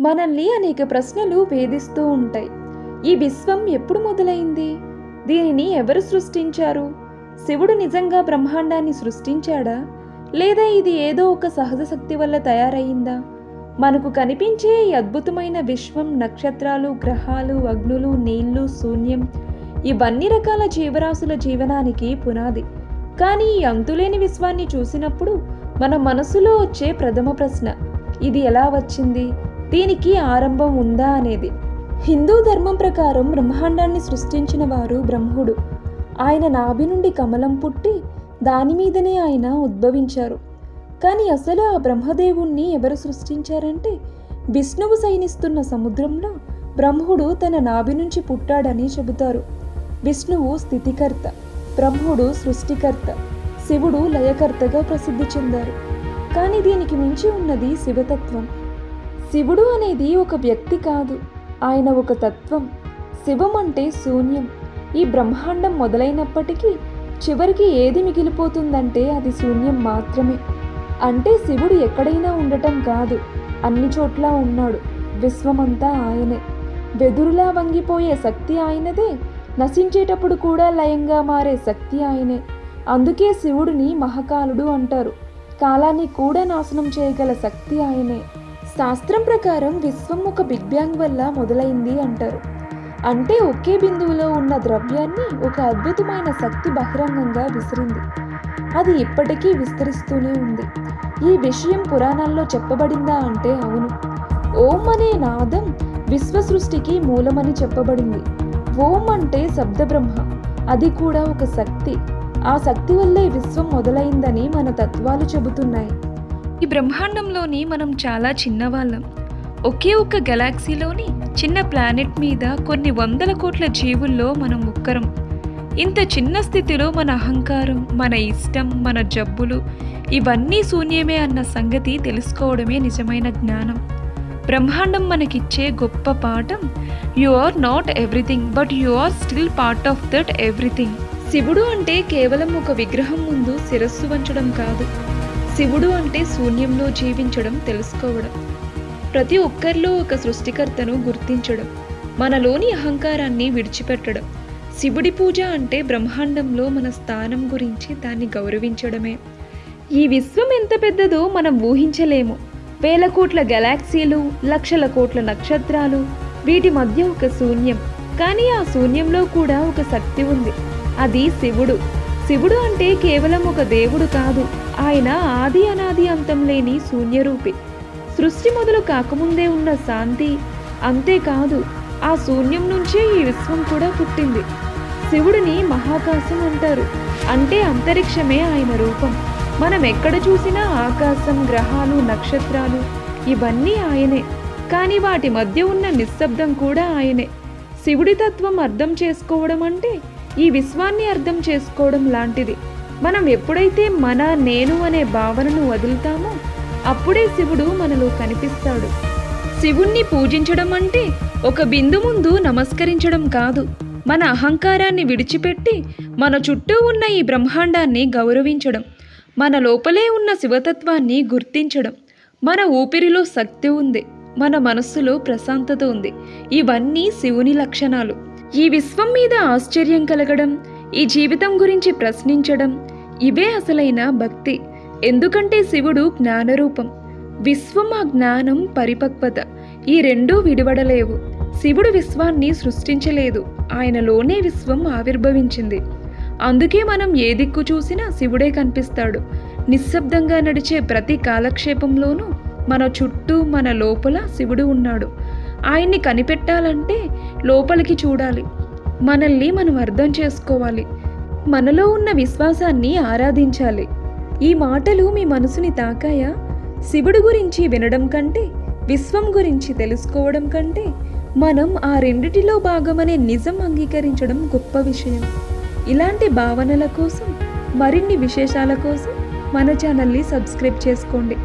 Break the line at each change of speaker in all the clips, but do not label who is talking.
మనల్ని అనేక ప్రశ్నలు వేధిస్తూ ఉంటాయి. ఈ విశ్వం ఎప్పుడు మొదలైంది? దీనిని ఎవరు సృష్టించారు? శివుడు నిజంగా బ్రహ్మాండాన్ని సృష్టించాడా? లేదా ఇది ఏదో ఒక సహజ శక్తి వల్ల తయారయ్యిందా మనకు కనిపించే ఈ అద్భుతమైన విశ్వం నక్షత్రాలు గ్రహాలు అగ్నులు నీళ్ళు శూన్యం ఇవన్నీ రకాల జీవరాశుల జీవనానికి పునాది. కానీ ఈ అంతులేని విశ్వాన్ని చూసినప్పుడు మన మనసులో వచ్చే ప్రథమ ప్రశ్న ఇది ఎలా వచ్చింది? దీనికి ఆరంభం ఉందా అనేది. హిందూ ధర్మం ప్రకారం బ్రహ్మాండాన్ని సృష్టించిన వారు బ్రహ్ముడు. ఆయన నాభి నుండి కమలం పుట్టి దాని మీదనే ఆయన ఉద్భవించారు. కానీ అసలు ఆ బ్రహ్మదేవుణ్ణి ఎవరు సృష్టించారంటే విష్ణువు సైనిస్తున్న సముద్రంలో బ్రహ్ముడు తన నాభి నుంచి పుట్టాడని చెబుతారు. విష్ణువు స్థితికర్త బ్రహ్ముడు సృష్టికర్త శివుడు లయకర్తగా ప్రసిద్ధి చెందారు. కానీ దీనికి మించి ఉన్నది శివతత్వం. శివుడు అనేది ఒక వ్యక్తి కాదు. ఆయన ఒక తత్వం. శివం అంటే శూన్యం. ఈ బ్రహ్మాండం మొదలైనప్పటికీ చివరికి ఏది మిగిలిపోతుందంటే అది శూన్యం మాత్రమే. అంటే శివుడు ఎక్కడైనా ఉండటం కాదు. అన్ని చోట్ల ఉన్నాడు. విశ్వమంతా ఆయనే. వెదురులా వంగిపోయే శక్తి ఆయనదే. నశించేటప్పుడు కూడా లయంగా మారే శక్తి ఆయనే. అందుకే శివుడిని మహాకాలుడు అంటారు. కాలాన్ని కూడా నాశనం చేయగల శక్తి ఆయనే. శాస్త్రం ప్రకారం విశ్వం ఒక బిగ్ బ్యాంగ్ వల్ల మొదలైంది అంటారు. అంటే ఒకే బిందువులో ఉన్న ద్రవ్యాన్ని ఒక అద్భుతమైన శక్తి బహిరంగంగా విసిరింది. అది ఇప్పటికీ విస్తరిస్తూనే ఉంది. ఈ విషయం పురాణాల్లో చెప్పబడిందా అంటే అవును. ఓం అనే నాదం విశ్వ సృష్టికి మూలమని చెప్పబడింది. ఓం అంటే శబ్దబ్రహ్మ. అది కూడా ఒక శక్తి. ఆ శక్తి వల్లే విశ్వం మొదలైందని మన తత్వాలు చెబుతున్నాయి. ఈ బ్రహ్మాండంలోని మనం చాలా చిన్నవాళ్ళం. ఒకే ఒక్క గెలాక్సీలోని చిన్న ప్లానెట్ మీద కొన్ని వందల కోట్ల జీవుల్లో మనం ఒక్కరం. ఇంత చిన్న స్థితిలో మన అహంకారం మన ఇష్టం మన జబ్బులు ఇవన్నీ శూన్యమే అన్న సంగతి తెలుసుకోవడమే నిజమైన జ్ఞానం. బ్రహ్మాండం మనకిచ్చే గొప్ప పాఠం you are not everything but you are still part of that everything శివుడు అంటే కేవలం ఒక విగ్రహం ముందు శిరస్సు వంచడం కాదు. శివుడు అంటే శూన్యంలో జీవించడం తెలుసుకోవడం. ప్రతి ఒక్కరిలో ఒక సృష్టికర్తను గుర్తించడం మనలోని అహంకారాన్ని విడిచిపెట్టడం. శివుడి పూజ అంటే బ్రహ్మాండంలో మన స్థానం గురించి దాన్ని గౌరవించడమే. ఈ విశ్వం ఎంత పెద్దదో మనం ఊహించలేము. వేల కోట్ల గెలాక్సీలు లక్షల కోట్ల నక్షత్రాలు వీటి మధ్య ఒక శూన్యం. కానీ ఆ శూన్యంలో కూడా ఒక శక్తి ఉంది. అది శివుడు. శివుడు అంటే కేవలం ఒక దేవుడు కాదు. ఆయన ఆది అనాది అంతం లేని శూన్యరూపి. సృష్టి మొదలు కాకముందే ఉన్న శాంతి అంతేకాదు ఆ శూన్యం నుంచే ఈ విశ్వం కూడా పుట్టింది. శివుడిని మహాకాశం అంటారు. అంటే అంతరిక్షమే ఆయన రూపం. మనం ఎక్కడ చూసినా ఆకాశం గ్రహాలు నక్షత్రాలు ఇవన్నీ ఆయనే. కానీ వాటి మధ్య ఉన్న నిశ్శబ్దం కూడా ఆయనే. శివుడి తత్వం అర్థం చేసుకోవడం అంటే ఈ విశ్వాన్ని అర్థం చేసుకోవడం లాంటిది. మనం ఎప్పుడైతే మన నేను అనే భావనను వదులుతామో అప్పుడే శివుడు మనలో కనిపిస్తాడు. శివుణ్ణి పూజించడం అంటే ఒక బిందు ముందు నమస్కరించడం కాదు. మన అహంకారాన్ని విడిచిపెట్టి మన చుట్టూ ఉన్న ఈ బ్రహ్మాండాన్ని గౌరవించడం మన లోపలే ఉన్న శివతత్వాన్ని గుర్తించడం మన ఊపిరిలో శక్తి ఉంది మన మనస్సులో ప్రశాంతత ఉంది. ఇవన్నీ శివుని లక్షణాలు. ఈ విశ్వం మీద ఆశ్చర్యం కలగడం ఈ జీవితం గురించి ప్రశ్నించడం ఇవే అసలైన భక్తి. ఎందుకంటే శివుడు జ్ఞానరూపం. విశ్వం ఆ జ్ఞానం పరిపక్వత. ఈ రెండూ విడివడలేవు. శివుడు విశ్వాన్ని సృష్టించలేదు. ఆయనలోనే విశ్వం ఆవిర్భవించింది. అందుకే మనం ఏ దిక్కు చూసినా శివుడే కనిపిస్తాడు. నిశ్శబ్దంగా నడిచే ప్రతి కాలక్షేపంలోనూ మన చుట్టూ మన లోపల శివుడు ఉన్నాడు. ఆయన్ని కనిపెట్టాలంటే లోపలికి చూడాలి. మనల్ని మనం అర్థం చేసుకోవాలి. మనలో ఉన్న విశ్వాసాన్ని ఆరాధించాలి. ఈ మాటలు మీ మనసుని తాకాయా? శివుడు గురించి వినడం కంటే విశ్వం గురించి తెలుసుకోవడం కంటే మనం ఆ రెండిటిలో భాగమనే నిజం అంగీకరించడం గొప్ప విషయం. ఇలాంటి భావనల కోసం మరిన్ని విశేషాల కోసం మన ఛానల్ని సబ్స్క్రైబ్ చేసుకోండి.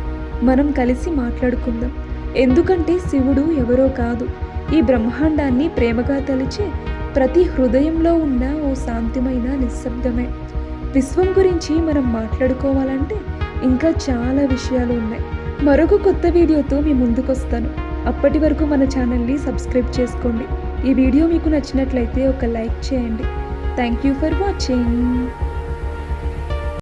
మనం కలిసి మాట్లాడుకుందాం. ఎందుకంటే శివుడు ఎవరో కాదు. ఈ బ్రహ్మాండాన్ని ప్రేమగా తలిచే ప్రతి హృదయంలో ఉన్న ఓ శాంతిమైన నిశ్శబ్దమే. విశ్వం గురించి మనం మాట్లాడుకోవాలంటే ఇంకా చాలా విషయాలు ఉన్నాయి. మరొక కొత్త వీడియోతో మీ ముందుకొస్తాను. అప్పటి వరకు మన ఛానల్ని సబ్స్క్రైబ్ చేసుకోండి. ఈ వీడియో మీకు నచ్చినట్లయితే ఒక లైక్ చేయండి. Thank you for watching.